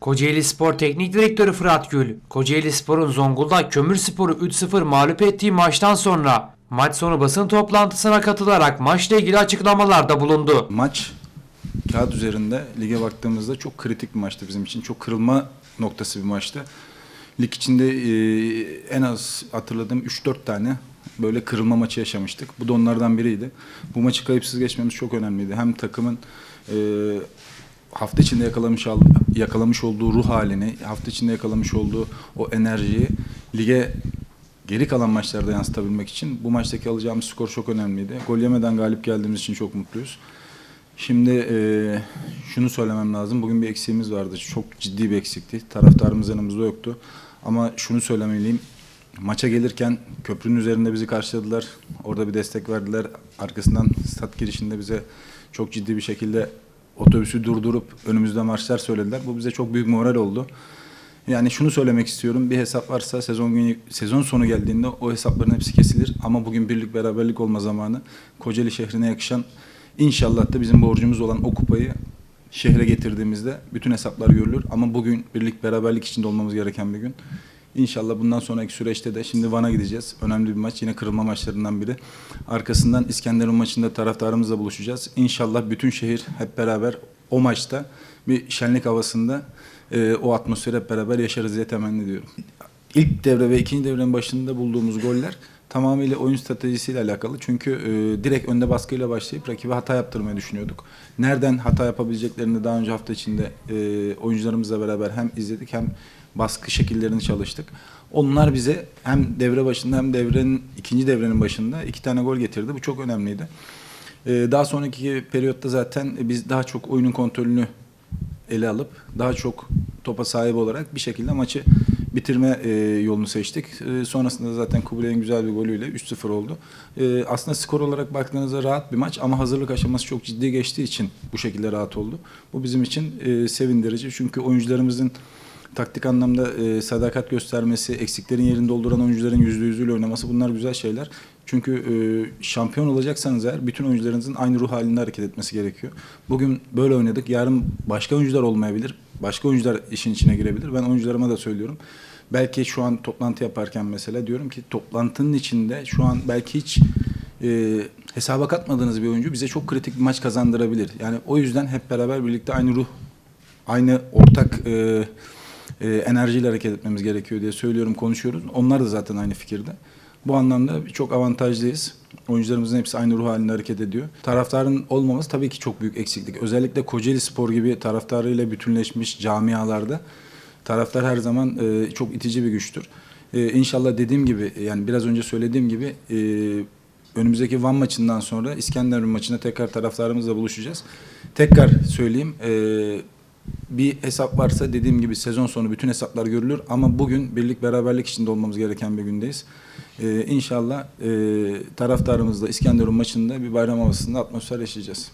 Kocaeli Spor Teknik Direktörü Fırat Gül, Kocaeli Spor'un Zonguldak Kömür Spor'u 3-0 mağlup ettiği maçtan sonra maç sonu basın toplantısına katılarak maçla ilgili açıklamalarda bulundu. Maç kağıt üzerinde lige baktığımızda çok kritik bir maçtı bizim için. Çok kırılma noktası bir maçtı. Lig içinde e, en az hatırladığım 3-4 tane böyle kırılma maçı yaşamıştık. Bu da onlardan biriydi. Bu maçı kayıpsız geçmemiz çok önemliydi. Hem takımın e, hafta içinde yakalamış al- yakalamış olduğu ruh halini, hafta içinde yakalamış olduğu o enerjiyi lige geri kalan maçlarda yansıtabilmek için bu maçtaki alacağımız skor çok önemliydi. Gol yemeden galip geldiğimiz için çok mutluyuz. Şimdi eee, şunu söylemem lazım. Bugün bir eksiğimiz vardı. Çok ciddi bir eksikti. Taraftarımız yanımızda yoktu. Ama şunu söylemeliyim. Maça gelirken köprünün üzerinde bizi karşıladılar. Orada bir destek verdiler. Arkasından stat girişinde bize çok ciddi bir şekilde otobüsü durdurup önümüzde marşlar söylediler. Bu bize çok büyük moral oldu. Yani şunu söylemek istiyorum. Bir hesap varsa sezon günü sezon sonu geldiğinde o hesapların hepsi kesilir. Ama bugün birlik beraberlik olma zamanı Kocaeli şehrine yakışan inşallah da bizim borcumuz olan o kupayı şehre getirdiğimizde bütün hesaplar görülür. Ama bugün birlik beraberlik içinde olmamız gereken bir gün. İnşallah bundan sonraki süreçte de şimdi Van'a gideceğiz. Önemli bir maç. Yine kırılma maçlarından biri. Arkasından İskenderun maçında taraftarımızla buluşacağız. İnşallah bütün şehir hep beraber o maçta bir şenlik havasında e, o atmosferi hep beraber yaşarız diye temenni ediyorum. İlk devre ve ikinci devrenin başında bulduğumuz goller tamamıyla oyun stratejisiyle alakalı. Çünkü e, direkt önde baskıyla başlayıp rakibe hata yaptırmayı düşünüyorduk. Nereden hata yapabileceklerini daha önce hafta içinde e, oyuncularımızla beraber hem izledik hem baskı şekillerini çalıştık. Onlar bize hem devre başında hem devrenin ikinci devrenin başında iki tane gol getirdi. Bu çok önemliydi. E, daha sonraki periyotta zaten biz daha çok oyunun kontrolünü ele alıp daha çok topa sahip olarak bir şekilde maçı bitirme e, yolunu seçtik. E, sonrasında zaten Kubilay'ın güzel bir golüyle 3-0 oldu. E, aslında skor olarak baktığınızda rahat bir maç ama hazırlık aşaması çok ciddi geçtiği için bu şekilde rahat oldu. Bu bizim için e, sevindirici çünkü oyuncularımızın taktik anlamda e, sadakat göstermesi, eksiklerin yerini dolduran oyuncuların yüzde yüzüyle oynaması bunlar güzel şeyler. Çünkü e, şampiyon olacaksanız eğer bütün oyuncularınızın aynı ruh halinde hareket etmesi gerekiyor. Bugün böyle oynadık. Yarın başka oyuncular olmayabilir. Başka oyuncular işin içine girebilir. Ben oyuncularıma da söylüyorum. Belki şu an toplantı yaparken mesela diyorum ki toplantının içinde şu an belki hiç e, hesaba katmadığınız bir oyuncu bize çok kritik bir maç kazandırabilir. Yani o yüzden hep beraber birlikte aynı ruh, aynı ortak e, e, enerjiyle hareket etmemiz gerekiyor diye söylüyorum, konuşuyoruz. Onlar da zaten aynı fikirde. Bu anlamda çok avantajlıyız. Oyuncularımızın hepsi aynı ruh halinde hareket ediyor. Taraftarın olmaması tabii ki çok büyük eksiklik. Özellikle Kocaeli Spor gibi taraftarıyla bütünleşmiş camialarda taraftar her zaman e, çok itici bir güçtür. E, inşallah dediğim gibi yani biraz önce söylediğim gibi e, önümüzdeki Van maçından sonra İskenderun maçında tekrar taraftarımızla buluşacağız. Tekrar söyleyeyim e, bir hesap varsa dediğim gibi sezon sonu bütün hesaplar görülür ama bugün birlik beraberlik içinde olmamız gereken bir gündeyiz. Ee, inşallah e, taraftarımızla İskenderun maçında bir bayram havasında atmosfer yaşayacağız.